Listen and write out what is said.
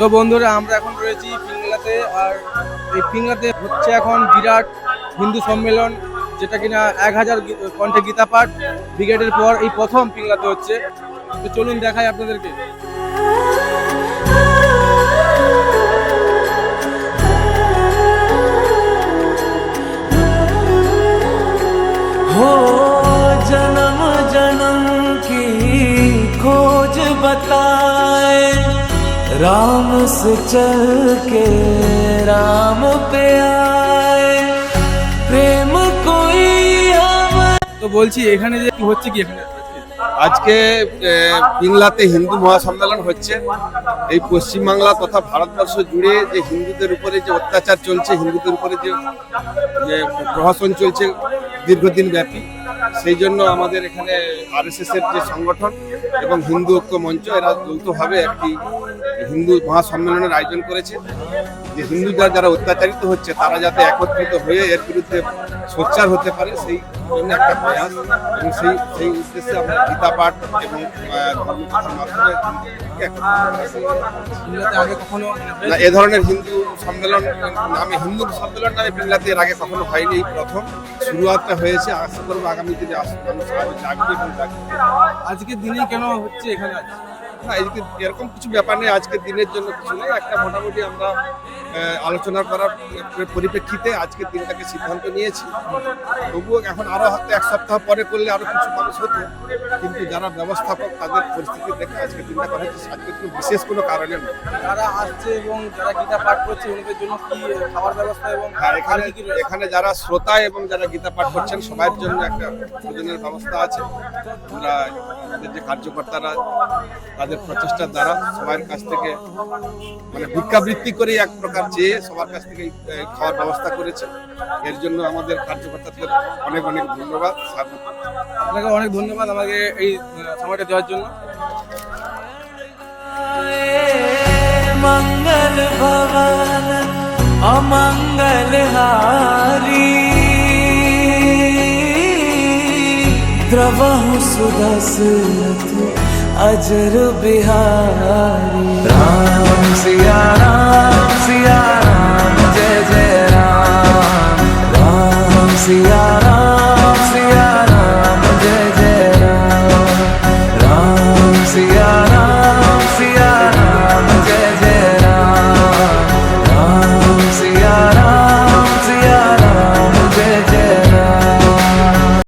তো বন্ধুরা, আমরা এখন রয়েছি পিংলাতে আর এই পিংলাতে হচ্ছে এখন বিরাট হিন্দু সম্মেলন, যেটা কিনা এক হাজার কণ্ঠে গীতা পাঠ, ব্রিগেডের পর এই প্রথম পিংলাতে হচ্ছে। তো চলুন দেখাই আপনাদেরকে। राम से चल के राम पे आए प्रेम कोई हमें তো বলছি এখানে যে কি হচ্ছে কি এখানে আজকে আহ, পিংলাতে হিন্দু মহাসম্মেলন হচ্ছে এই পশ্চিমবাংলা তথা ভারতবর্ষ জুড়ে যে হিন্দুদের উপরে যে অত্যাচার চলছে হিন্দুদের উপরে যে যে প্রহসন চলছে দীর্ঘদিন ব্যাপী সেই জন্য আমাদের এখানে আরএসএস এর যে সংগঠন এবং হিন্দু ঐক্য মঞ্চ এরা যৌথভাবে একটি হিন্দু মহাসম্মেলনের আয়োজন করেছে। যে হিন্দুরা যারা অত্যাচারিত হচ্ছে তারা যাতে একত্রিত হয়ে এর বিরুদ্ধে সোচ্চার হতে পারে সেই জন্য একটা প্রয়াস। এবং সেই সেই উদ্দেশ্যে আমরা গীতা পাঠ এবং ধর্মকথার মাধ্যমে আগে কখনো এ ধরনের হিন্দু সম্মেলন নামে হিন্দু সম্মেলন নামে পিংলাতে এর আগে কখনো হয়নি প্রথম। শুরুয়াতটা হয়েছে আশা করব আগামী দিনে মানুষ আরও জাগবে এবং জাগবে। আজকের দিনে কেন হচ্ছে এখানে আজকে না এরকম কিছু ব্যাপার নেই আজকের দিনের জন্য কিছু নেই একটা মোটামুটি আমরা আলোচনা করার পরিপ্রেক্ষিতে আজকের দিনটাকে সিদ্ধান্ত নিয়েছি। তবুও এখন আরও হয়তো এক সপ্তাহ পরে করলে আরও কিছু মানুষ হতো। কিন্তু যারা ব্যবস্থাপক তাদের পরিস্থিতি দেখে আজকের দিনটা করা হচ্ছে আজকে কোনো বিশেষ কোনো কারণে নয় যারা আসছে এবং যারা গীতা পাঠ করছে ওনাদের জন্য কি খাবার ব্যবস্থা এবং হ্যাঁ আর এখানে এখানে যারা শ্রোতা এবং যারা গীতা পাঠ করছেন সবার জন্য একটা ভোজনের ব্যবস্থা আছে। আমরা আমাদের যে কার্যকর্তারা তাদের প্রচেষ্টার দ্বারা সবার কাছ থেকে মানে ভিক্ষাবৃত্তি করে এক প্রকার চেয়ে সবার কাছ থেকে এই, এই খাওয়ার ব্যবস্থা করেছে এর জন্য আমাদের কার্যকর্তাদের অনেক অনেক ধন্যবাদ স্বাগত আপনাকে অনেক ধন্যবাদ আমাকে এই আহ, সময়টা দেওয়ার জন্য मंगल भवन अमंगल हारी द्रवहु सुदसरथ अजर बिहारी राम सिया राम सिया राम जय जय राम राम सिया राम